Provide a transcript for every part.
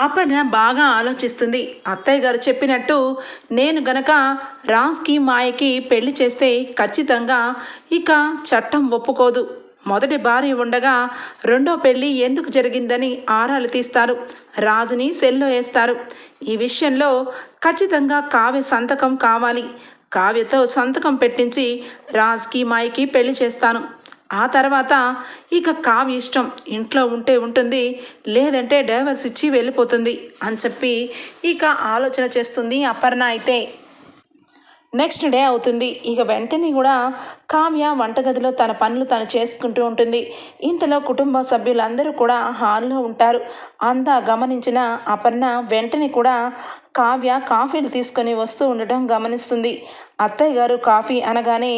అపర్ణ బాగా ఆలోచిస్తుంది. అత్తయ్య గారు చెప్పినట్టు నేను గనక రాజ్కి మాయకి పెళ్ళి చేస్తే ఖచ్చితంగా ఇక చట్టం ఒప్పుకోదు. మొదటి భార్య ఉండగా రెండో పెళ్ళి ఎందుకు జరిగిందని ఆరాలు తీస్తారు. రాజుని సెల్లో వేస్తారు. ఈ విషయంలో ఖచ్చితంగా కావ్య సంతకం కావాలి. కావ్యతో సంతకం పెట్టించి రాజ్కి మాయకి పెళ్ళి చేస్తాను. ఆ తర్వాత ఇక కావ్య ఇష్టం ఇంట్లో ఉంటే ఉంటుంది లేదంటే డైవర్స్ ఇచ్చి వెళ్ళిపోతుంది అని చెప్పి ఇక ఆలోచన చేస్తుంది అపర్ణ అయితే. నెక్స్ట్ డే అవుతుంది. ఇక వెంటనే కూడా కావ్య వంటగదిలో తన పనులు తను చేసుకుంటూ ఉంటుంది. ఇంతలో కుటుంబ సభ్యులందరూ కూడా హాల్లో ఉంటారు. అంతా గమనించిన అపర్ణ వెంటనే కూడా కావ్య కాఫీలు తీసుకొని వస్తూ ఉండటం గమనిస్తుంది. అత్తయ్య గారు కాఫీ అనగానే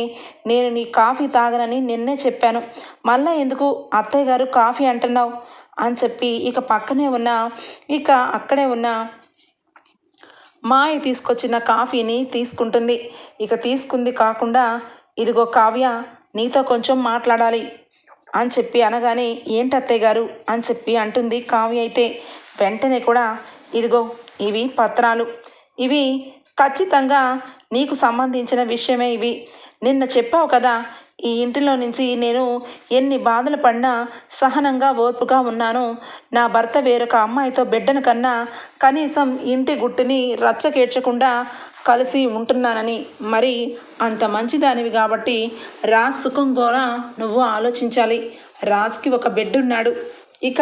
నేను నీ కాఫీ తాగనని నిన్నే చెప్పాను. మళ్ళా ఎందుకు అత్తయ్య గారు కాఫీ అంటున్నావు? అని చెప్పి ఇక పక్కనే ఉన్న ఇక అక్కడే ఉన్న మాయ తీసుకొచ్చిన కాఫీని తీసుకుంటుంది. ఇక తీసుకుంది కాకుండా ఇదిగో కావ్య నీతో కొంచెం మాట్లాడాలి అని చెప్పి అనగానే ఏంటి అత్తయ్య గారు? అని చెప్పి అంటుంది కావ్య అయితే. వెంటనే కూడా ఇదిగో ఇవి పత్రాలు. ఇవి ఖచ్చితంగా నీకు సంబంధించిన విషయమే ఇవి. నిన్న చెప్పావు కదా ఈ ఇంటిలో నుంచి నేను ఎన్ని బాధలు పడినా సహనంగా ఓర్పుగా ఉన్నాను. నా భర్త వేరొక అమ్మాయితో బిడ్డను కన్నా కనీసం ఇంటి గుట్టుని రచ్చకేర్చకుండా కలిసి ఉంటున్నానని. మరి అంత మంచిదానివి కాబట్టి రాజ్ సుఖం కూడా నువ్వు ఆలోచించాలి. రాజ్కి ఒక బిడ్డ ఉన్నాడు ఇక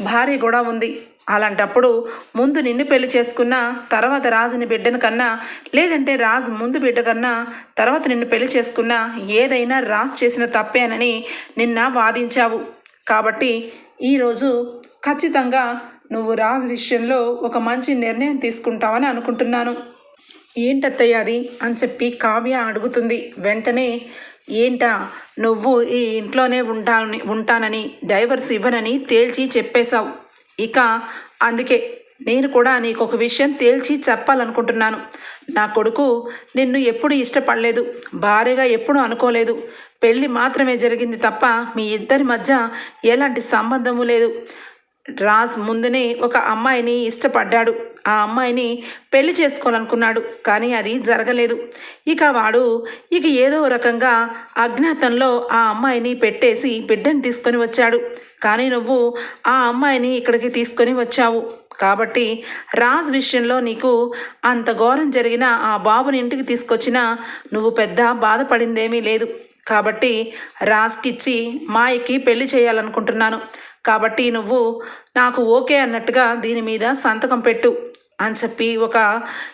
భార్య కూడా ఉంది. అలాంటప్పుడు ముందు నిన్ను పెళ్ళి చేసుకున్న తర్వాత రాజుని బిడ్డను కన్నా లేదంటే రాజు ముందు బిడ్డ కన్నా తర్వాత నిన్ను పెళ్ళి చేసుకున్నా ఏదైనా రాజు చేసిన తప్పేనని నిన్న వాదించావు. కాబట్టి ఈరోజు ఖచ్చితంగా నువ్వు రాజు విషయంలో ఒక మంచి నిర్ణయం తీసుకుంటావని అనుకుంటున్నాను. ఏంటత్తయ్య అది? అని చెప్పి కావ్య అడుగుతుంది. వెంటనే ఏంటా? నువ్వు ఈ ఇంట్లోనే ఉంటాని ఉంటానని డైవర్స్ ఇవ్వనని తేల్చి చెప్పేశావు. ఇక అందుకే నేను కూడా నీకు ఒక విషయం తేల్చి చెప్పాలనుకుంటున్నాను. నా కొడుకు నిన్ను ఎప్పుడు ఇష్టపడలేదు భార్యగా ఎప్పుడు అనుకోలేదు. పెళ్ళి మాత్రమే జరిగింది తప్ప మీ ఇద్దరి మధ్య ఎలాంటి సంబంధము లేదు. రాజ్ ముందునే ఒక అమ్మాయిని ఇష్టపడ్డాడు. ఆ అమ్మాయిని పెళ్ళి చేసుకోవాలనుకున్నాడు కానీ అది జరగలేదు. ఇక వాడు ఇక ఏదో రకంగా అజ్ఞాతంలో ఆ అమ్మాయిని పెట్టేసి బిడ్డను తీసుకొని వచ్చాడు. కానీ నువ్వు ఆ అమ్మాయిని ఇక్కడికి తీసుకొని వచ్చావు. కాబట్టి రాజ్ విషయంలో నీకు అంత ఘోరం జరిగిన ఆ బాబుని ఇంటికి తీసుకొచ్చినా నువ్వు పెద్ద బాధపడిందేమీ లేదు. కాబట్టి రాజ్కిచ్చి మాయకి పెళ్ళి చేయాలనుకుంటున్నాను. కాబట్టి నువ్వు నాకు ఓకే అన్నట్టుగా దీని మీద సంతకం పెట్టు. అని చెప్పి ఒక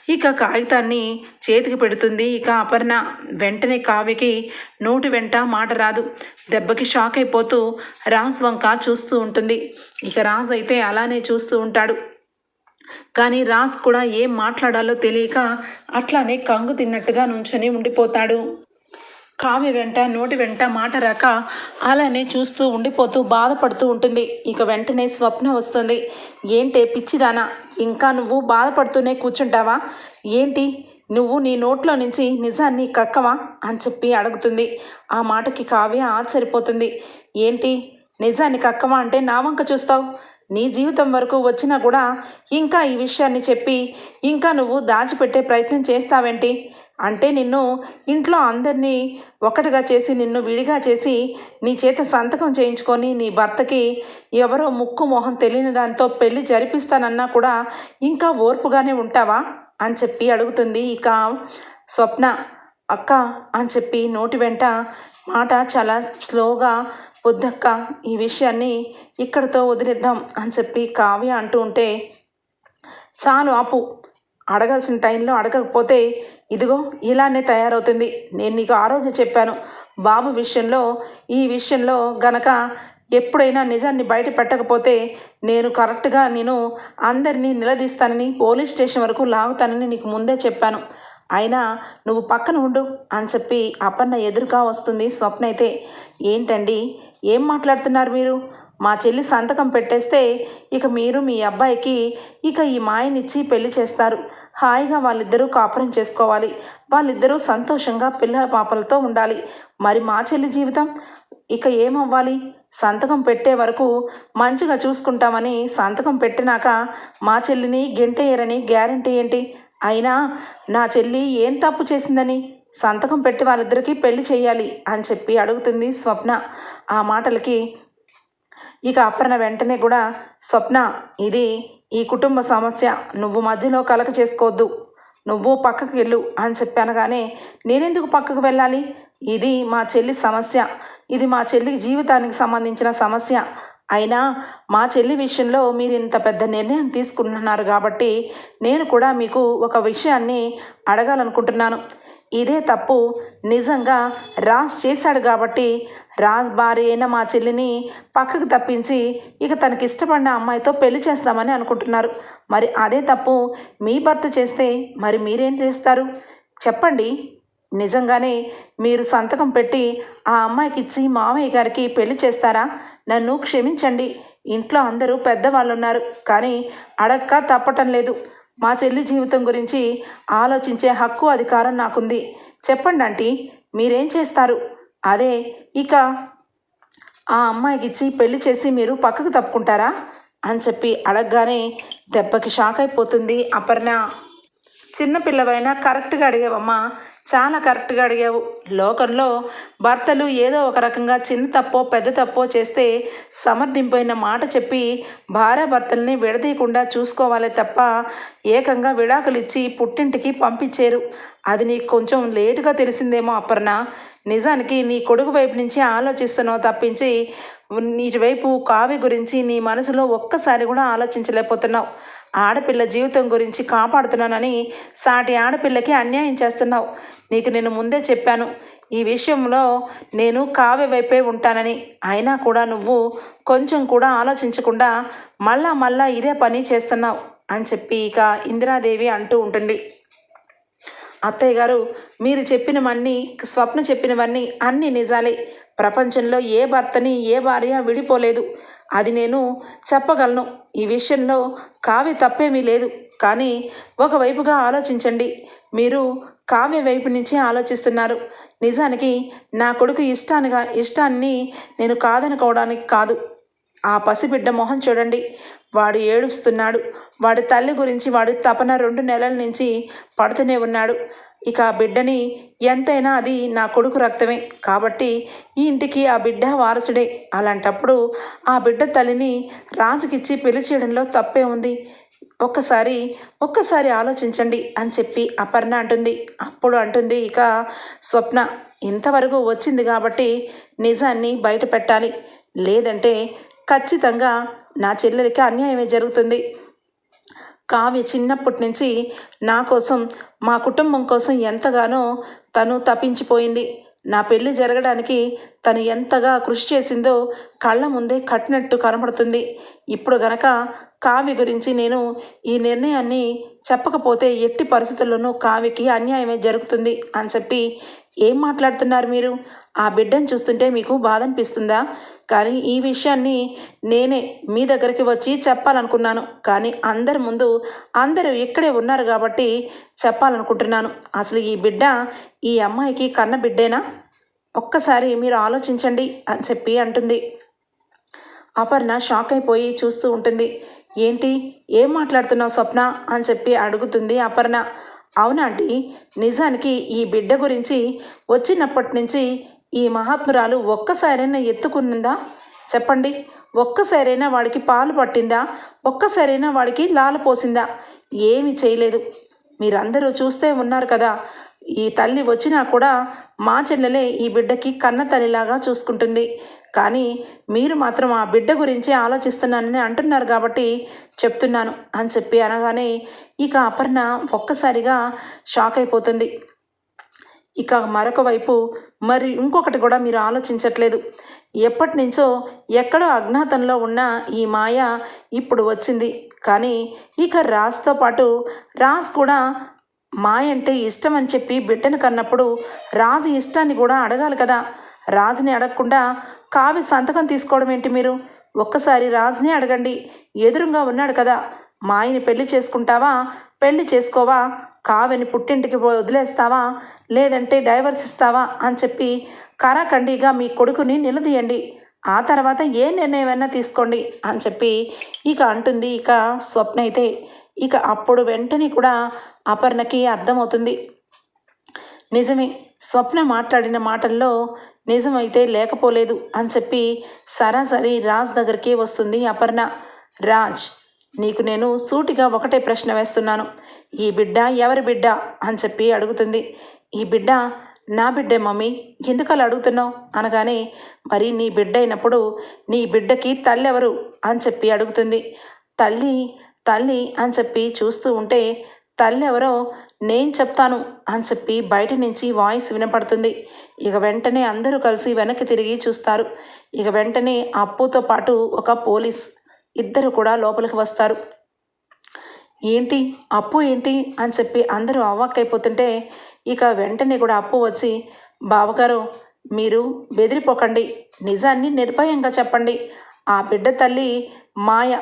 ఇక కాగితాన్ని చేతికి పెడుతుంది. ఇక అపర్ణ వెంటనే కావ్యకి నోటి వెంట మాట రాదు. దెబ్బకి షాక్ అయిపోతూ రాజ్ వంక చూస్తూ ఉంటుంది. ఇక రాజ్ అయితే అలానే చూస్తూ ఉంటాడు. కానీ రాజ్ కూడా ఏం మాట్లాడాలో తెలియక అట్లానే కంగు తిన్నట్టుగా నుంచొని ఉండిపోతాడు. కావ్య వెంట నోటి వెంట మాట రాక అలానే చూస్తూ ఉండిపోతూ బాధపడుతూ ఉంటుంది. ఇక వెంటనే స్వప్న వస్తుంది. ఏంటే పిచ్చిదానా? ఇంకా నువ్వు బాధపడుతూనే కూర్చుంటావా? ఏంటి? నువ్వు నీ నోట్లో నుంచి నిజాన్ని కక్కవా? అని చెప్పి అడుగుతుంది. ఆ మాటకి కావ్య ఆశ్చర్యపోతుంది. ఏంటి? నిజాన్ని కక్కవా అంటే నా వంక చూస్తావు? నీ జీవితం వరకు వచ్చినా కూడా ఇంకా ఈ విషయాన్ని చెప్పి ఇంకా నువ్వు దాచిపెట్టే ప్రయత్నం చేస్తావేంటి? అంటే నిన్ను ఇంట్లో అందరినీ ఒకటిగా చేసి నిన్ను విడిగా చేసి నీ చేత సంతకం చేయించుకొని నీ భర్తకి ఎవరో ముక్కు మొహం తెలియని దాంతో పెళ్ళి జరిపిస్తానన్నా కూడా ఇంకా ఓర్పుగానే ఉంటావా? అని చెప్పి అడుగుతుంది. ఇక స్వప్న అక్క అని చెప్పి నోటి వెంట మాట చాలా స్లోగా వద్దక్క ఈ విషయాన్ని ఇక్కడితో వదిలేద్దాం అని చెప్పి కావ్య అంటూ ఉంటే చాలు ఆపు అడగాల్సిన టైంలో అడగకపోతే ఇదిగో ఇలానే తయారవుతుంది. నేను నీకు ఆ రోజు చెప్పాను. బాబు విషయంలో ఈ విషయంలో గనక ఎప్పుడైనా నిజాన్ని బయట పెట్టకపోతే నేను కరెక్ట్గా నేను అందరినీ నిలదీస్తానని పోలీస్ స్టేషన్ వరకు లాగుతానని నీకు ముందే చెప్పాను. అయినా నువ్వు పక్కన ఉండు అని చెప్పి అపర్ణ ఎదురుగా వస్తుంది స్వప్న అయితే ఏంటండి? ఏం మాట్లాడుతున్నారు మీరు? మా చెల్లి సంతకం పెట్టేస్తే ఇక మీరు మీ అబ్బాయికి ఇక ఈ మాయనిచ్చి పెళ్ళి చేస్తారు. హాయిగా వాళ్ళిద్దరూ కాపురం చేసుకోవాలి. వాళ్ళిద్దరూ సంతోషంగా పిల్లల పాపలతో ఉండాలి. మరి మా చెల్లి జీవితం? ఇక ఏమవ్వాలి? సంతకం పెట్టే వరకు మంచిగా చూసుకుంటామని సంతకం పెట్టినాక మా చెల్లిని గెంటేయరని గ్యారంటీ ఏంటి? అయినా నా చెల్లి ఏం తప్పు చేసిందని? సంతకం పెట్టి వాళ్ళిద్దరికీ పెళ్ళి చేయాలి అని చెప్పి అడుగుతుంది స్వప్న. ఆ మాటలకి ఇక అపర్ణ వెంటనే కూడా స్వప్న ఇది ఈ కుటుంబ సమస్య. నువ్వు మధ్యలో కలక చేసుకోవద్దు నువ్వు పక్కకు వెళ్ళు అని చెప్పానగానే నేనెందుకు పక్కకు వెళ్ళాలి? ఇది మా చెల్లి సమస్య. ఇది మా చెల్లి జీవితానికి సంబంధించిన సమస్య. అయినా మా చెల్లి విషయంలో మీరు ఇంత పెద్ద నిర్ణయం తీసుకుంటున్నారు కాబట్టి నేను కూడా మీకు ఒక విషయాన్ని అడగాలనుకుంటున్నాను. ఇదే తప్పు నిజంగా రాజ్ చేశాడు కాబట్టి రాజ్ భార్య అయిన మా చెల్లిని పక్కకు తప్పించి ఇక తనకి ఇష్టపడిన అమ్మాయితో పెళ్ళి చేస్తామని అనుకుంటున్నారు. మరి అదే తప్పు మీ భర్త చేస్తే మరి మీరేం చేస్తారు? చెప్పండి. నిజంగానే మీరు సంతకం పెట్టి ఆ అమ్మాయికి ఇచ్చి మామయ్య గారికి పెళ్ళి చేస్తారా? నన్ను క్షమించండి. ఇంట్లో అందరూ పెద్దవాళ్ళు ఉన్నారు కానీ అడక్క తప్పటం లేదు. మా చెల్లి జీవితం గురించి ఆలోచించే హక్కు అధికారం నాకుంది. చెప్పండి ఆంటీ మీరేం చేస్తారు? అదే ఇక ఆ అమ్మాయికి ఇచ్చి పెళ్ళి చేసి మీరు పక్కకు తప్పుకుంటారా? అని చెప్పి అడగగానే దెబ్బకి షాక్ అయిపోతుంది అపర్ణ. చిన్నపిల్లవైనా కరెక్ట్గా అడిగావమ్మా చాలా కరెక్ట్గా అడిగావు. లోకంలో భర్తలు ఏదో ఒక రకంగా చిన్న తప్పో పెద్ద తప్పో చేస్తే సమర్థింపైన మాట చెప్పి భార్యాభర్తల్ని విడదీయకుండా చూసుకోవాలి తప్ప ఏకంగా విడాకులు ఇచ్చి పుట్టింటికి పంపించేరు. అది నీకు కొంచెం లేటుగా తెలిసిందేమో అపర్ణ. నిజానికి నీ కొడుకు వైపు నుంచి ఆలోచిస్తున్నావు తప్పించి నీటి వైపు కావి గురించి నీ మనసులో ఒక్కసారి కూడా ఆలోచించలేకపోతున్నావు. ఆడపిల్ల జీవితం గురించి కాపాడుతున్నానని సాటి ఆడపిల్లకి అన్యాయం చేస్తున్నావు. నీకు నేను ముందే చెప్పాను. ఈ విషయంలో నేను కావ్య వైపే ఉంటానని. అయినా కూడా నువ్వు కొంచెం కూడా ఆలోచించకుండా మళ్ళా మళ్ళా ఇదే పని చేస్తున్నావు అని చెప్పి ఇక ఇందిరాదేవి అంటూ ఉంటుంది. అత్తయ్య గారు మీరు చెప్పినవన్నీ స్వప్న చెప్పినవన్నీ అన్నీ నిజాలే. ప్రపంచంలో ఏ భర్తని ఏ భార్య విడిపోలేదు. అది నేను చెప్పగలను. ఈ విషయంలో కావ్య తప్పేమీ లేదు. కానీ ఒకవైపుగా ఆలోచించండి. మీరు కావ్య వైపు నుంచి ఆలోచిస్తున్నారు. నిజానికి నా కొడుకు ఇష్టానిగా ఇష్టాన్ని నేను కాదనుకోవడానికి కాదు. ఆ పసిబిడ్డ మొహం చూడండి. వాడు ఏడుస్తున్నాడు. వాడి తల్లి గురించి వాడి తపన రెండు నెలల నుంచి పడుతూనే ఉన్నాడు. ఇక ఆ బిడ్డని ఎంతైనా అది నా కొడుకు రక్తమే. కాబట్టి ఈ ఇంటికి ఆ బిడ్డ వారసుడే. అలాంటప్పుడు ఆ బిడ్డ తల్లిని రాజుకిచ్చి పెళ్ళి చేయడంలో తప్పే ఉంది. ఒక్కసారి ఒక్కసారి ఆలోచించండి అని చెప్పి అపర్ణ అంటుంది. అప్పుడు అంటుంది ఇక స్వప్న ఇంతవరకు వచ్చింది కాబట్టి నిజాన్ని బయట పెట్టాలి లేదంటే ఖచ్చితంగా నా చెల్లెలికి అన్యాయమే జరుగుతుంది. కావ్య చిన్నప్పటి నుంచి నా కోసం మా కుటుంబం కోసం ఎంతగానో తను తప్పించిపోయింది. నా పెళ్ళి జరగడానికి తను ఎంతగా కృషి చేసిందో కళ్ళ ముందే కట్టినట్టు కనబడుతుంది. ఇప్పుడు గనక కావ్య గురించి నేను ఈ నిర్ణయాన్ని చెప్పకపోతే ఎట్టి పరిస్థితుల్లోనూ కావ్యకి అన్యాయమే జరుగుతుంది అని చెప్పి ఏం మాట్లాడుతున్నారు మీరు? ఆ బిడ్డను చూస్తుంటే మీకు బాధ అనిపిస్తుందా కానీ ఈ విషయాన్ని నేనే మీ దగ్గరికి వచ్చి చెప్పాలనుకున్నాను. కానీ అందరి ముందు అందరూ ఇక్కడే ఉన్నారు కాబట్టి చెప్పాలనుకుంటున్నాను. అసలు ఈ బిడ్డ ఈ అమ్మాయికి కన్న బిడ్డేనా? ఒక్కసారి మీరు ఆలోచించండి అని చెప్పి అంటుంది. అపర్ణ షాక్ అయిపోయి చూస్తూ ఉంటుంది. ఏంటి? ఏం మాట్లాడుతున్నావు స్వప్న? అని చెప్పి అడుగుతుంది అపర్ణ. అవునాంటి నిజానికి ఈ బిడ్డ గురించి వచ్చినప్పటి నుంచి ఈ మహాత్మురాలు ఒక్కసారైనా ఎత్తుకున్నదా చెప్పండి. ఒక్కసారైనా వాడికి పాలు పట్టిందా? ఒక్కసారైనా వాడికి లాల పోసిందా? ఏమీ చేయలేదు. మీరందరూ చూస్తే ఉన్నారు కదా ఈ తల్లి వచ్చినా కూడా మా చెల్లెలే ఈ బిడ్డకి కన్న తల్లిలాగా చూసుకుంటుంది. కానీ మీరు మాత్రం ఆ బిడ్డ గురించి ఆలోచిస్తున్నానని అంటున్నారు కాబట్టి చెప్తున్నాను అని చెప్పి అనగానే ఇక అపర్ణ ఒక్కసారిగా షాక్ అయిపోతుంది. ఇక మరొక వైపు మరి ఇంకొకటి కూడా మీరు ఆలోచించట్లేదు. ఎప్పటి నుంచో ఎక్కడో అజ్ఞాతంలో ఉన్న ఈ మాయ ఇప్పుడు వచ్చింది. కానీ ఇక రాజ్తో పాటు రాజ్ కూడా మాయ అంటే ఇష్టం అని చెప్పి బిడ్డను కన్నప్పుడు రాజు ఇష్టాన్ని కూడా అడగాలి కదా. రాజుని అడగకుండా కావి సంతకం తీసుకోవడం ఏంటి మీరు? ఒక్కసారి రాజుని అడగండి. ఎదురుగా ఉన్నాడు కదా. మాయని పెళ్ళి చేసుకుంటావా? పెళ్ళి చేసుకోవా? కావ్యని పుట్టింటికి పో- వదిలేస్తావా? లేదంటే డైవర్స్ ఇస్తావా? అని చెప్పి కరాఖండిగా మీ కొడుకుని నిలదీయండి. ఆ తర్వాత ఏ నిర్ణయమైనా తీసుకోండి అని చెప్పి ఇక అంటుంది ఇక స్వప్న అయితే. ఇక అప్పుడు వెంటనే కూడా అపర్ణకి అర్థమవుతుంది. నిజమే స్వప్న మాట్లాడిన మాటల్లో నిజమైతే లేకపోలేదు అని చెప్పి సరాసరి రాజ్ దగ్గరికి వస్తుంది అపర్ణ. రాజ్ నీకు నేను సూటిగా ఒకటే ప్రశ్న వేస్తున్నాను. ఈ బిడ్డ ఎవరి బిడ్డ? అని చెప్పి అడుగుతుంది. ఈ బిడ్డ నా బిడ్డే మమ్మీ ఎందుకు అలా అడుగుతున్నావు? అనగానే మరి నీ బిడ్డ అయినప్పుడు నీ బిడ్డకి తల్లి ఎవరు? అని చెప్పి అడుగుతుంది. తల్లి తల్లి అని చెప్పి చూస్తూ ఉంటే తల్లి ఎవరో? నేను చెప్తాను అని చెప్పి బయట నుంచి వాయిస్ వినపడుతుంది. ఇక వెంటనే అందరూ కలిసి వెనక్కి తిరిగి చూస్తారు. ఇక వెంటనే అప్పుతో పాటు ఒక పోలీస్ ఇద్దరు కూడా లోపలికి వస్తారు. ఏంటి? అప్పు ఏంటి? అని చెప్పి అందరూ అవ్వక్కైపోతుంటే ఇక వెంటనే కూడా అప్పు వచ్చి బావగారు మీరు బెదిరిపోకండి. నిజాన్ని నిర్భయంగా చెప్పండి. ఆ బిడ్డ తల్లి మాయ.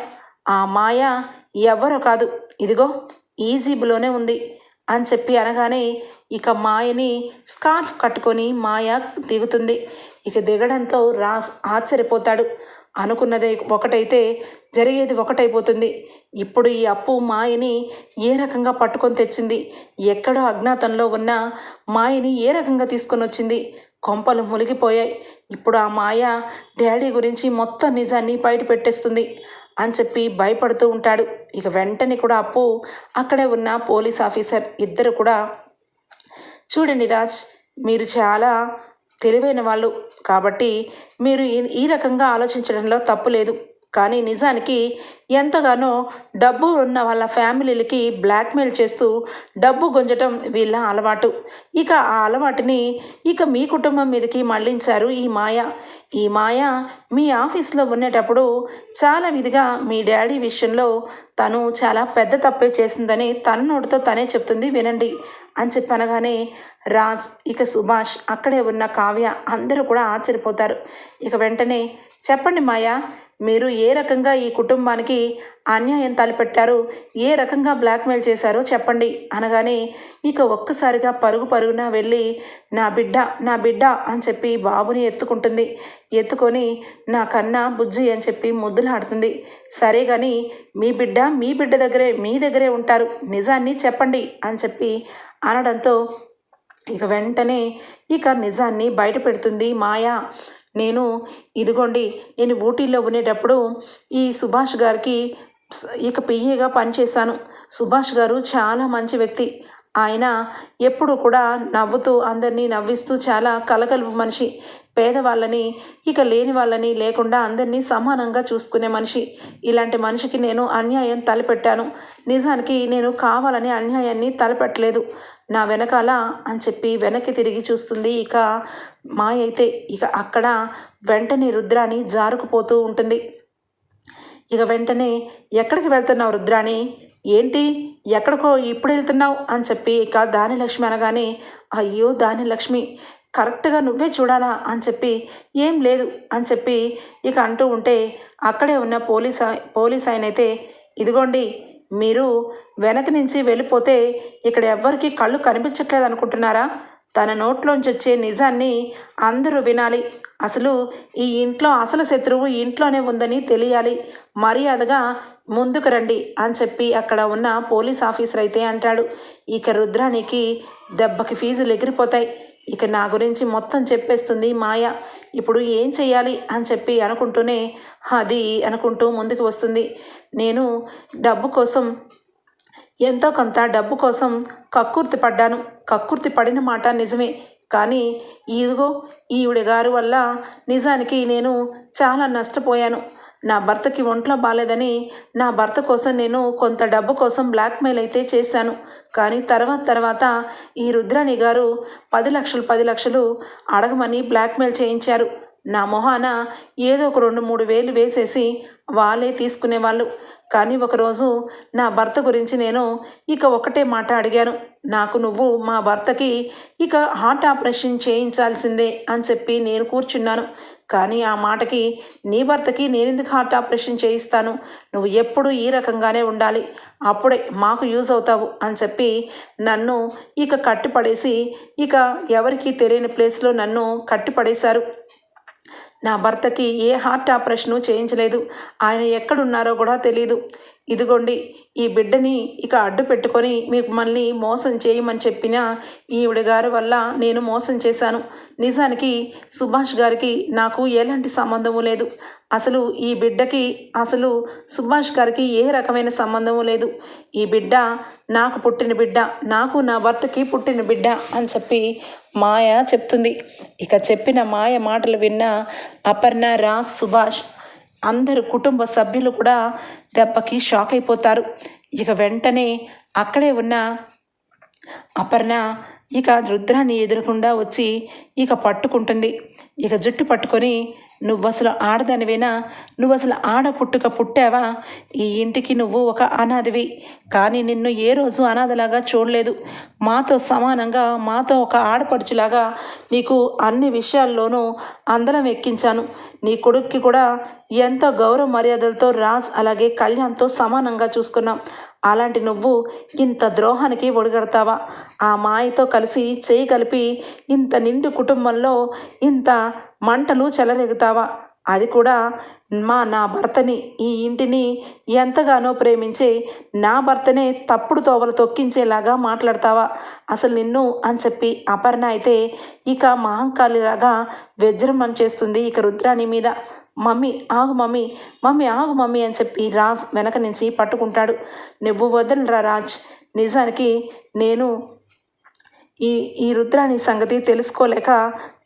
ఆ మాయ ఎవ్వరో కాదు. ఇదిగో ఈ జీబులోనే ఉంది. అని చెప్పి అనగానే ఇక మాయని స్కార్ఫ్ కట్టుకొని మాయ దిగుతుంది. ఇక దిగడంతో రాస్ ఆశ్చర్యపోతాడు. అనుకున్నది ఒకటైతే జరిగేది ఒకటైపోతుంది. ఇప్పుడు ఈ అప్పు మాయని ఏ రకంగా పట్టుకొని తెచ్చింది? ఎక్కడో అజ్ఞాతంలో ఉన్న మాయని ఏ రకంగా తీసుకొని వచ్చింది? కొంపలు మునిగిపోయాయి. ఇప్పుడు ఆ మాయ డాడీ గురించి మొత్తం నిజాన్ని బయట పెట్టేస్తుంది. అని చెప్పి భయపడుతూ ఉంటాడు. ఇక వెంటనే కూడా అప్పు అక్కడే ఉన్న పోలీస్ ఆఫీసర్ ఇద్దరు కూడా చూడండి రాజ్ మీరు చాలా తెలివైన వాళ్ళు. కాబట్టి మీరు ఈ- రకంగా ఆలోచించడంలో తప్పు లేదు. కానీ నిజానికి ఎంతగానో డబ్బు ఉన్న వాళ్ళ ఫ్యామిలీలకి బ్లాక్మెయిల్ చేస్తూ డబ్బు గుంజటం వీళ్ళ అలవాటు. ఇక ఆ అలవాటుని ఇక మీ కుటుంబం మీదకి మళ్ళించారు ఈ మాయ. ఈ మాయ మీ ఆఫీస్లో ఉండేటప్పుడు చాలా విధిగా మీ డాడీ విషయంలో తను చాలా పెద్ద తప్పే చేసిందని తన నోటితో తనే చెప్తుంది వినండి అని చెప్పనగానే రాజ్ ఇక సుభాష్ అక్కడే ఉన్న కావ్య అందరూ కూడా ఆశ్చర్యపోతారు. ఇక వెంటనే చెప్పండి మాయా మీరు ఏ రకంగా ఈ కుటుంబానికి అన్యాయం తలపెట్టారు ఏ రకంగా బ్లాక్మెయిల్ చేశారో చెప్పండి అనగానే ఇక ఒక్కసారిగా పరుగు పరుగున వెళ్ళి నా బిడ్డ నా బిడ్డ అని చెప్పి బాబుని ఎత్తుకుంటుంది. ఎత్తుకొని నా కన్నా బుజ్జి అని చెప్పి ముద్దులాడుతుంది సరే కానీ మీ బిడ్డ మీ బిడ్డ దగ్గరే మీ దగ్గరే ఉంటారు. నిజాన్ని చెప్పండి అని చెప్పి అనడంతో ఇక వెంటనే ఇక నిజాన్ని బయట పెడుతుంది మాయా. నేను ఇదిగోండి నేను ఊటీలో ఉండేటప్పుడు ఈ సుభాష్ గారికి ఇక పిఏగా పనిచేశాను సుభాష్ గారు చాలా మంచి వ్యక్తి. ఆయన ఎప్పుడు కూడా నవ్వుతూ అందరినీ నవ్విస్తూ చాలా కలగలుపు మనిషి. పేదవాళ్ళని ఇక లేని వాళ్ళని లేకుండా అందరినీ సమానంగా చూసుకునే మనిషి. ఇలాంటి మనిషికి నేను అన్యాయం తలపెట్టాను. నిజానికి నేను కావాలని అన్యాయాన్ని తలపెట్టలేదు. నా వెనకాల అని చెప్పి వెనక్కి తిరిగి చూస్తుంది. ఇక మాయ అయితే ఇక అక్కడ వెంటనే రుద్రాని జారుకుపోతూ ఉంటుంది. ఇక వెంటనే ఎక్కడికి వెళ్తున్నావు రుద్రాణి ఏంటి? ఎక్కడికో ఇప్పుడు వెళ్తున్నావు? అని చెప్పి ఇక దానిలక్ష్మి అనగానే అయ్యో దానిలక్ష్మి కరెక్ట్గా నువ్వే చూడాలా? అని చెప్పి ఏం లేదు అని చెప్పి ఇక అంటూ ఉంటే అక్కడే ఉన్న పోలీస్ పోలీస్ ఆయన అయితే ఇదిగోండి మీరు వెనక నుంచి వెళ్ళిపోతే ఇక్కడ ఎవ్వరికీ కళ్ళు కనిపించట్లేదు అనుకుంటున్నారా? తన నోట్లోంచి వచ్చే నిజాన్ని అందరూ వినాలి. అసలు ఈ ఇంట్లో అసలు శత్రువు ఇంట్లోనే ఉందని తెలియాలి. మర్యాదగా ముందుకు రండి అని చెప్పి అక్కడ ఉన్న పోలీస్ ఆఫీసర్ అయితే అంటాడు. ఇక రుద్రానికి దెబ్బకి ఫీజులు ఎగిరిపోతాయి. ఇక నా గురించి మొత్తం చెప్పేస్తుంది మాయ. ఇప్పుడు ఏం చెయ్యాలి అని చెప్పి అనుకుంటూనే అది అనుకుంటూ ముందుకు వస్తుంది. నేను డబ్బు కోసం ఎంతో కొంత డబ్బు కోసం కక్కుర్తి పడ్డాను. కక్కుర్తి పడిన మాట నిజమే. కానీ ఇదిగో ఈవిడ గారి వల్ల నిజానికి నేను చాలా నష్టపోయాను. నా భర్తకి ఒంట్లో బాగాలేదని నా భర్త కోసం నేను కొంత డబ్బు కోసం బ్లాక్మెయిల్ అయితే చేశాను. కానీ తర్వాత తర్వాత ఈ రుద్రాణి గారు పది లక్షలు పది లక్షలు అడగమని బ్లాక్మెయిల్ చేయించారు. నా మొహాన ఏదో ఒక రెండు మూడు వేలు వేసేసి వాళ్ళే తీసుకునేవాళ్ళు. కానీ ఒకరోజు నా భర్త గురించి నేను ఇక ఒకటే మాట అడిగాను. నాకు నువ్వు మా భర్తకి ఇక హార్ట్ ఆపరేషన్ చేయించాల్సిందే అని చెప్పి నేను కూర్చున్నాను. కానీ ఆ మాటకి నీ భర్తకి నేను ఎందుకు హార్ట్ ఆపరేషన్ చేయిస్తాను? నువ్వు ఎప్పుడూ ఈ రకంగానే ఉండాలి. అప్పుడే మాకు యూజ్ అవుతావు అని చెప్పి నన్ను ఇక కట్టిపడేసి ఇక ఎవరికీ తెలియని ప్లేస్లో నన్ను కట్టిపడేశారు. నా భర్తకి ఏ హార్ట్ ఆపరేషను చేయించలేదు. ఆయన ఎక్కడున్నారో కూడా తెలియదు ఇదిగోండి ఈ బిడ్డని ఇక అడ్డు పెట్టుకొని మీకు మళ్ళీ మోసం చేయమని చెప్పిన ఈవిడ గారి వల్ల నేను మోసం చేశాను. నిజానికి సుభాష్ గారికి నాకు ఎలాంటి సంబంధము లేదు. అసలు ఈ బిడ్డకి అసలు సుభాష్ గారికి ఏ రకమైన సంబంధము లేదు. ఈ బిడ్డ నాకు పుట్టిన బిడ్డ నాకు నా భర్తకి పుట్టిన బిడ్డ అని చెప్పి మాయ చెప్తుంది. ఇక చెప్పిన మాయ మాటలు విన్న అపర్ణ రాజ్ సుభాష్ అందరు కుటుంబ సభ్యులు కూడా దెబ్బకి షాక్ అయిపోతారు. ఇక వెంటనే అక్కడే ఉన్న అపర్ణ ఇక రుద్రాన్ని ఎదురకుండా వచ్చి ఇక పట్టుకుంటుంది. ఇక జుట్టు పట్టుకొని నువ్వు అసలు ఆడదనివేనా? నువ్వు అసలు ఆడ పుట్టుక పుట్టావా? ఈ ఇంటికి నువ్వు ఒక అనాథవి. కానీ నిన్ను ఏ రోజు అనాథలాగా చూడలేదు. మాతో సమానంగా మాతో ఒక ఆడపడుచులాగా నీకు అన్ని విషయాల్లోనూ అందరం ఎక్కించాను. నీ కొడుక్కి కూడా ఎంతో గౌరవ మర్యాదలతో రాజ్ అలాగే కళ్యాణ్తో సమానంగా చూసుకున్నాం. అలాంటి నువ్వు ఇంత ద్రోహానికి ఒడిగడతావా? ఆ మాయతో కలిసి చేయి కలిపి ఇంత నిండు కుటుంబంలో ఇంత మంటలు చెలరేగుతావా? అది కూడా మా నా భర్తని ఈ ఇంటిని ఎంతగానో ప్రేమించే నా భర్తనే తప్పుడు తోవలు తొక్కించేలాగా మాట్లాడతావా? అసలు నిన్ను అని చెప్పి అపర్ణ అయితే ఇక మహంకాళిలాగా విజృంభణ చేస్తుంది ఇక రుద్రాణి మీద. మమ్మీ ఆగు మమ్మీ మమ్మీ ఆగు మమ్మీ అని చెప్పి రాజ్ వెనక నుంచి పట్టుకుంటాడు. నువ్వు వదలరా రాజ్. నిజానికి నేను ఈ ఈ రుద్రాణి సంగతి తెలుసుకోలేక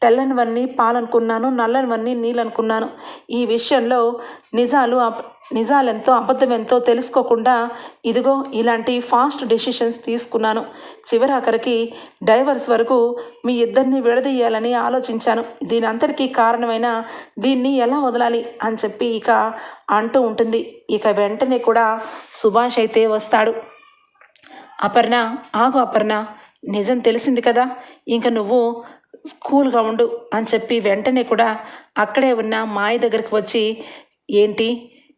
తెల్లనివన్నీ పాలనుకున్నాను నల్లనివన్నీ నీళ్ళనుకున్నాను. ఈ విషయంలో నిజాలు నిజాలెంతో అబద్ధమెంతో తెలుసుకోకుండా ఇదిగో ఇలాంటి ఫాస్ట్ డెసిషన్స్ తీసుకున్నాను. చివరాఖరికి డైవర్స్ వరకు మీ ఇద్దరిని విడదీయాలని ఆలోచించాను. దీనంతటికీ కారణమైన దీన్ని ఎలా వదలాలి అని చెప్పి ఇక అంటూ ఉంటుంది. ఇక వెంటనే కూడా సుభాష్ అయితే వస్తాడు. అపర్ణ ఆగు అపర్ణ నిజం తెలిసింది కదా ఇంక నువ్వు స్కూల్గా ఉండు అని చెప్పి వెంటనే కూడా అక్కడే ఉన్న మాయ దగ్గరికి వచ్చి ఏంటి?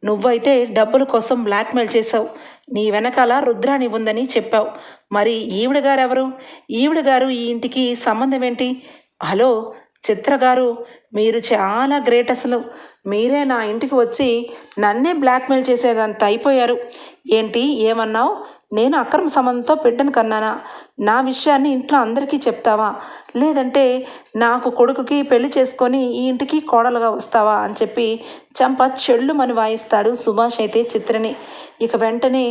నువ్వైతే డబ్బుల కోసం బ్లాక్మెయిల్ చేసావు నీ వెనకాల రుద్రాణి ఉందని చెప్పావు. మరి ఈవిడ గారు ఎవరు ఈవిడ గారు ఈ ఇంటికి సంబంధం ఏంటి? హలో చిత్ర గారు మీరు చాలా గ్రేట్ అసలు. మీరే నా ఇంటికి వచ్చి నన్నే బ్లాక్మెయిల్ చేసేదంత అయిపోయారు. ఏంటి ఏమన్నావు? నేను అక్రమ సంబంధంతో బిడ్డను కన్నానా? నా విషయాన్ని ఇంట్లో అందరికీ చెప్తావా? లేదంటే నాకు కొడుకుకి పెళ్ళి చేసుకొని ఈ ఇంటికి కోడలుగా వస్తావా అని చెప్పి చంప చెళ్ళుమని వాయిస్తాడు సుభాష్ అయితే చిత్రని. ఇక వెంటనే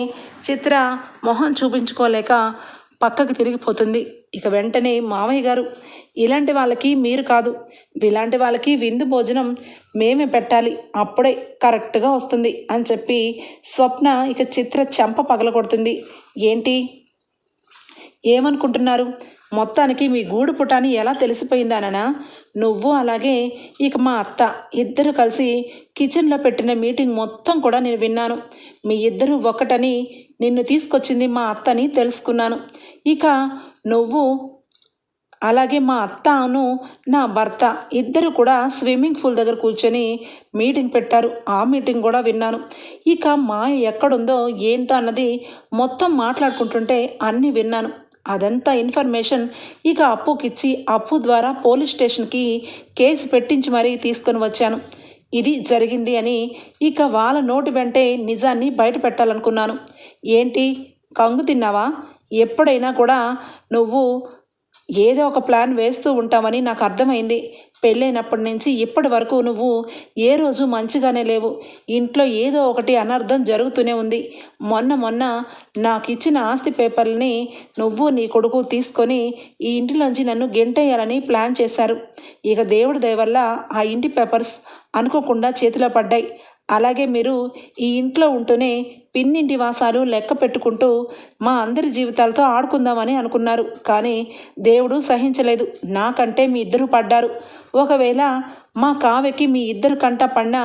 చిత్ర మొహం చూపించుకోలేక పక్కకు తిరిగిపోతుంది. ఇక వెంటనే మావయ్య గారు ఇలాంటి వాళ్ళకి మీరు కాదు. ఇలాంటి వాళ్ళకి విందు భోజనం మేమే పెట్టాలి. అప్పుడే కరెక్ట్గా వస్తుంది అని చెప్పి స్వప్న ఇక చిత్ర చెంప పగలగొడుతుంది. ఏంటి? ఏమనుకుంటున్నారు? మొత్తానికి మీ గూడు పుటాని ఎలా తెలిసిపోయిందానా నువ్వు అలాగే ఇక మా అత్త ఇద్దరు కలిసి కిచెన్లో పెట్టిన మీటింగ్ మొత్తం కూడా నేను విన్నాను. మీ ఇద్దరు ఒకటని నిన్ను తీసుకొచ్చింది మా అత్తని తెలుసుకున్నాను. ఇక నువ్వు అలాగే మా అత్తను నా భర్త ఇద్దరు కూడా స్విమ్మింగ్ పూల్ దగ్గర కూర్చొని మీటింగ్ పెట్టారు. ఆ మీటింగ్ కూడా విన్నాను. ఇక మాయ ఎక్కడుందో ఏంటో అన్నది మొత్తం మాట్లాడుకుంటుంటే అన్నీ విన్నాను. అదంతా ఇన్ఫర్మేషన్ ఇక అప్పుకిచ్చి అప్పు ద్వారా పోలీస్ స్టేషన్కి కేసు పెట్టించి మరీ తీసుకొని వచ్చాను. ఇది జరిగింది అని ఇక వాళ్ళ నోటి వెంటే నిజాన్ని బయట పెట్టాలనుకున్నాను. ఏంటి? కంగు తిన్నావా? ఎప్పుడైనా కూడా నువ్వు ఏదో ఒక ప్లాన్ వేస్తూ ఉంటామని నాకు అర్థమైంది. పెళ్ళైనప్పటి నుంచి ఇప్పటి వరకు నువ్వు ఏ రోజు మంచిగానే లేవు. ఇంట్లో ఏదో ఒకటి అనర్థం జరుగుతూనే ఉంది. మొన్న మొన్న నాకు ఇచ్చిన ఆస్తి పేపర్లని నువ్వు నీ కొడుకు తీసుకొని ఈ ఇంటిలోంచి నన్ను గెంటేయాలని ప్లాన్ చేశారు. ఇక దేవుడి దయవల్ల ఆ ఇంటి పేపర్స్ అనుకోకుండా చేతిలో పడ్డాయి. అలాగే మీరు ఈ ఇంట్లో ఉంటూనే పిన్నింటి వాసాలు లెక్క పెట్టుకుంటూ మా అందరి జీవితాలతో ఆడుకుందామని అనుకున్నారు. కానీ దేవుడు సహించలేదు. నాకంటే మీ ఇద్దరు పడ్డారు. ఒకవేళ మా కావ్యకి మీ ఇద్దరు కంట పడినా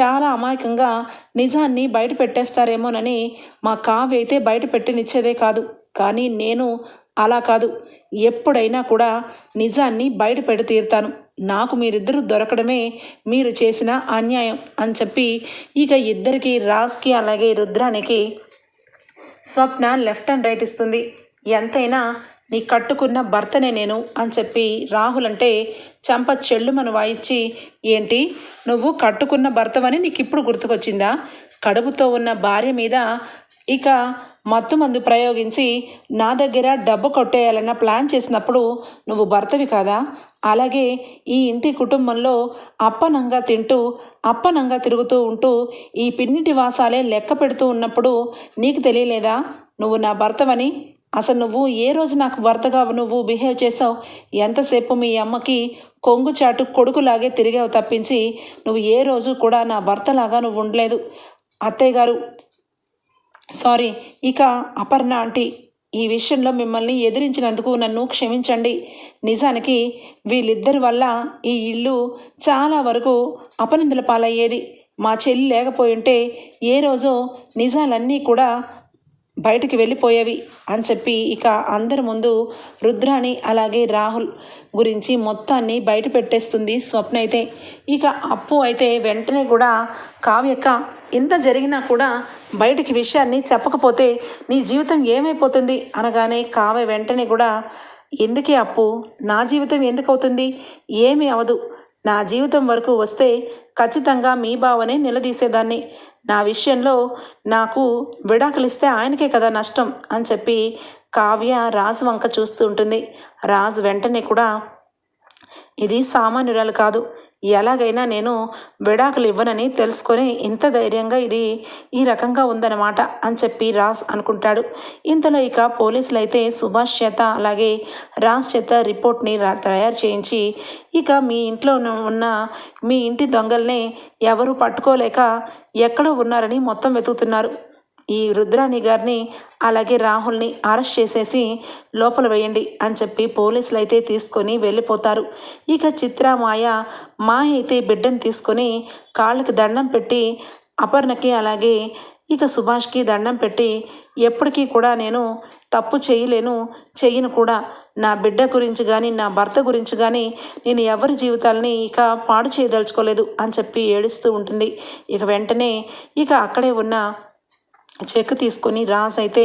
చాలా అమాయకంగా నిజాన్ని బయట పెట్టేస్తారేమోనని మా కావ్య అయితే బయట పెట్టనిచ్చేదే కాదు. కానీ నేను అలా కాదు. ఎప్పుడైనా కూడా నిజాన్ని బయట పెట్టి తీరుతాను నాకు మీరిద్దరూ దొరకడమే మీరు చేసిన అన్యాయం అని చెప్పి ఇక ఇద్దరికి రాజ్కి అలాగే రుద్రానికి స్వప్న లెఫ్ట్ అండ్ రైట్ ఇస్తుంది. ఎంతైనా నీ కట్టుకున్న భర్తనే నేను అని చెప్పి రాహుల్ అంటే చంప చెల్లుమను వాయించి ఏంటి? నువ్వు కట్టుకున్న భర్తవని నీకు ఇప్పుడు గుర్తుకొచ్చిందా? కడుపుతో ఉన్న భార్య మీద ఇక మత్తు మందు ప్రయోగించి నా దగ్గర డబ్బు కొట్టేయాలన్న ప్లాన్ చేసినప్పుడు నువ్వు భర్తవి కాదా? అలాగే ఈ ఇంటి కుటుంబంలో అప్పనంగా తింటూ అప్పనంగా తిరుగుతూ ఉంటూ ఈ పిన్నిటి వాసాలే లెక్క పెడుతూ ఉన్నప్పుడు నీకు తెలియలేదా? నువ్వు నా భర్తవని? అసలు నువ్వు ఏ రోజు నాకు భర్తగా నువ్వు బిహేవ్ చేసావు ఎంతసేపు మీ అమ్మకి కొంగు చాటు కొడుకులాగే తిరిగావు తప్పించి నువ్వు ఏ రోజు కూడా నా భర్తలాగా నువ్వు ఉండలేదు. అత్తయ్య గారు సారీ ఇక అపర్ణ ఆంటీ ఈ విషయంలో మిమ్మల్ని ఎదిరించినందుకు నన్ను క్షమించండి. నిజానికి వీళ్ళిద్దరి వల్ల ఈ ఇల్లు చాలా వరకు అపనిందుల పాలయ్యేది. మా చెల్లి లేకపోయుంటే ఏ రోజో నిజాలన్నీ కూడా బయటికి వెళ్ళిపోయేవి అని చెప్పి ఇక అందరి ముందు రుద్రాణి అలాగే రాహుల్ గురించి మొత్తాన్ని బయట పెట్టేస్తుంది స్వప్న అయితే ఇక అప్పు అయితే వెంటనే కూడా కావ్యక్క ఇంత జరిగినా కూడా బయటికి విషయాన్ని చెప్పకపోతే నీ జీవితం ఏమైపోతుంది అనగానే కావ్య వెంటనే కూడా ఎందుకే అప్పు? నా జీవితం ఎందుకు అవుతుంది ఏమీ అవదు. నా జీవితం వరకు వస్తే ఖచ్చితంగా మీ బావనే నిలదీసేదాన్ని. నా విషయంలో నాకు విడాకులిస్తే ఆయనకే కదా నష్టం అని చెప్పి కావ్య రాజు వంక చూస్తూ ఉంటుంది. రాజు వెంటనే కూడా ఇది సామాన్యురాలు కాదు. ఎలాగైనా నేను విడాకులు ఇవ్వనని తెలుసుకొని ఇంత ధైర్యంగా ఇది ఈ రకంగా ఉందన్నమాట అని చెప్పి రాజ్ అనుకుంటాడు. ఇంతలో ఇక పోలీసులు అయితే సుభాష్ చేత అలాగే రాజ్ చేత రిపోర్ట్ని తయారు చేయించి ఇక మీ ఇంట్లో ఉన్న మీ ఇంటి దొంగల్ని ఎవరు పట్టుకోలేక ఎక్కడో ఉన్నారని మొత్తం వెతుకుతున్నారు. ఈ రుద్రాణి గారిని అలాగే రాహుల్ని అరెస్ట్ చేసేసి లోపల వేయండి అని చెప్పి పోలీసులు అయితే తీసుకొని వెళ్ళిపోతారు. ఇక చిత్ర మాయ అయితే బిడ్డను తీసుకొని కాళ్ళకి దండం పెట్టి అపర్ణకి అలాగే ఇక సుభాష్కి దండం పెట్టి ఎప్పటికీ కూడా నేను తప్పు చేయలేను చెయ్యను కూడా. నా బిడ్డ గురించి కానీ నా భర్త గురించి కానీ నేను ఎవరి జీవితాలని ఇక పాడు చేయదలుచుకోలేదు అని చెప్పి ఏడుస్తూ ఉంటుంది. ఇక వెంటనే ఇక అక్కడే ఉన్న చెక్ తీసుకొని రాజ్ అయితే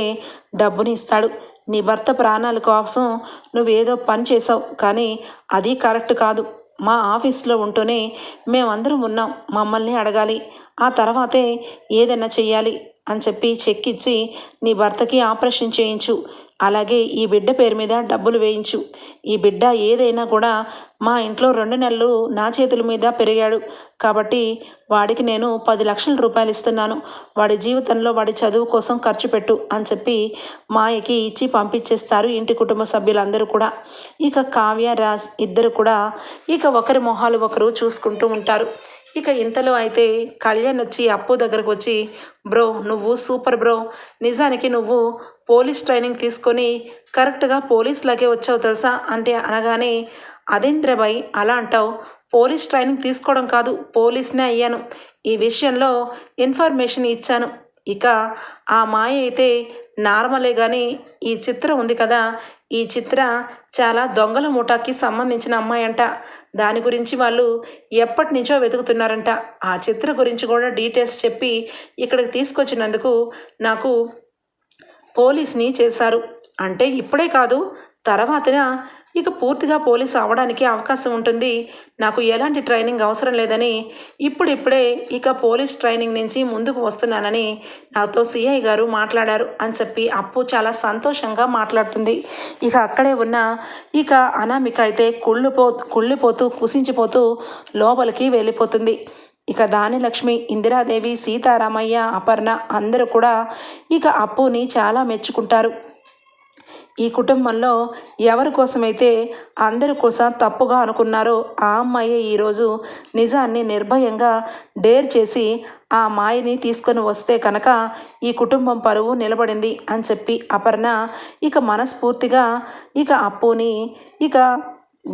డబ్బుని ఇస్తాడు. నీ భర్త ప్రాణాల కోసం నువ్వేదో పని చేసావు కానీ అది కరెక్ట్ కాదు. మా ఆఫీస్లో ఉంటూనే మేమందరం ఉన్నాం. మమ్మల్ని అడగాలి. ఆ తర్వాతే ఏదైనా చెయ్యాలి అని చెప్పి చెక్ ఇచ్చి నీ భర్తకి ఆపరేషన్ చేయించు. అలాగే ఈ బిడ్డ పేరు మీద డబ్బులు వేయించు. ఈ బిడ్డ ఏదైనా కూడా మా ఇంట్లో రెండు నెలలు నా చేతుల మీద పెరిగాడు. కాబట్టి వాడికి నేను పది లక్షల రూపాయలు ఇస్తున్నాను. వాడి జీవితంలో వాడి చదువు కోసం ఖర్చు పెట్టు అని చెప్పి మాయకి ఇచ్చి పంపించేస్తారు ఇంటి కుటుంబ సభ్యులందరూ కూడా. ఇక కావ్య రాజ్ ఇద్దరు కూడా ఇక ఒకరి మొహాలు ఒకరు చూసుకుంటూ ఉంటారు. ఇక ఇంతలో అయితే కళ్యాణ్ వచ్చి అప్పు దగ్గరకు వచ్చి బ్రో నువ్వు సూపర్ బ్రో. నిజానికి నువ్వు పోలీస్ ట్రైనింగ్ తీసుకొని కరెక్ట్గా పోలీస్ లాగే వచ్చావు తెలుసా? అంటే అనగానే అదేంద్రబాయ్ అలా అంటావు? పోలీస్ ట్రైనింగ్ తీసుకోవడం కాదు పోలీస్నే అయ్యాను. ఈ విషయంలో ఇన్ఫర్మేషన్ ఇచ్చాను. ఇక ఆ మాయ అయితే నార్మలే కానీ ఈ చిత్రం ఉంది కదా? ఈ చిత్ర చాలా దొంగల ముఠాకి సంబంధించిన అమ్మాయి అంట. దాని గురించి వాళ్ళు ఎప్పటి నుంచో వెతుకుతున్నారంట. ఆ చిత్ర గురించి కూడా డీటెయిల్స్ చెప్పి ఇక్కడికి తీసుకొచ్చినందుకు నాకు పోలీస్ని చేశారు. అంటే ఇప్పుడే కాదు తర్వాతన? ఇక పూర్తిగా పోలీస్ అవ్వడానికి అవకాశం ఉంటుంది. నాకు ఎలాంటి ట్రైనింగ్ అవసరం లేదని ఇప్పుడిప్పుడే ఇక పోలీస్ ట్రైనింగ్ నుంచి ముందుకు వస్తున్నానని నాతో సిఐ గారు మాట్లాడారు అని చెప్పి అప్పు చాలా సంతోషంగా మాట్లాడుతుంది. ఇక అక్కడే ఉన్న ఇక అనామిక అయితే కుళ్ళిపో కుళ్ళిపోతూ కుసించిపోతూ లోపలికి వెళ్ళిపోతుంది. ఇక దానిలక్ష్మి ఇందిరాదేవి సీతారామయ్య అపర్ణ అందరూ కూడా ఇక అప్పుని చాలా మెచ్చుకుంటారు. ఈ కుటుంబంలో ఎవరి కోసమైతే అందరి కోసం తప్పుగా అనుకున్నారో ఆ అమ్మాయి ఈరోజు నిజాన్ని నిర్భయంగా డేర్ చేసి ఆ మాయని తీసుకొని వస్తే కనుక ఈ కుటుంబం పరువు నిలబడింది అని చెప్పి అపర్ణ ఇక మనస్ఫూర్తిగా ఇక అప్పుని ఇక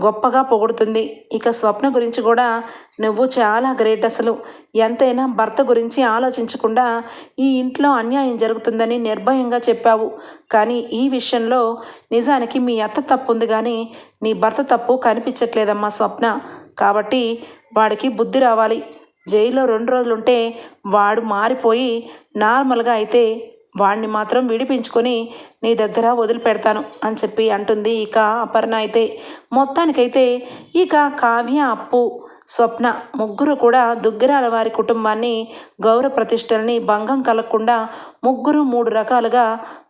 గొప్పగా పొగుడుతుంది. ఇక స్వప్న గురించి కూడా నువ్వు చాలా గ్రేట్ అసలు. ఎంతైనా భర్త గురించి ఆలోచించకుండా ఈ ఇంట్లో అన్యాయం జరుగుతుందని నిర్భయంగా చెప్పావు. కానీ ఈ విషయంలో నిజానికి మీ అత్త తప్పు ఉంది కానీ నీ భర్త తప్పు కనిపించట్లేదమ్మా స్వప్న. కాబట్టి వాడికి బుద్ధి రావాలి. జైల్లో రెండు రోజులుంటే వాడు మారిపోయి నార్మల్గా అయితే వాడిని మాత్రం విడిపించుకొని నీ దగ్గర వదిలిపెడతాను అని చెప్పి అంటుంది ఇక అపర్ణ అయితే. మొత్తానికైతే ఇక కావ్య అప్పు స్వప్న ముగ్గురు కూడా దుగ్గిరాల వారి కుటుంబాన్ని గౌరవ ప్రతిష్టల్ని భంగం కలగకుండా ముగ్గురు మూడు రకాలుగా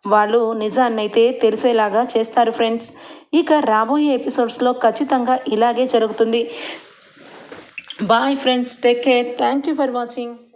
వాళ్ళు నిజాన్నైతే తెలిసేలాగా చేస్తారు ఫ్రెండ్స్. ఇక రాబోయే ఎపిసోడ్స్లో ఖచ్చితంగా ఇలాగే జరుగుతుంది. Bye friends take care. Thank you for watching.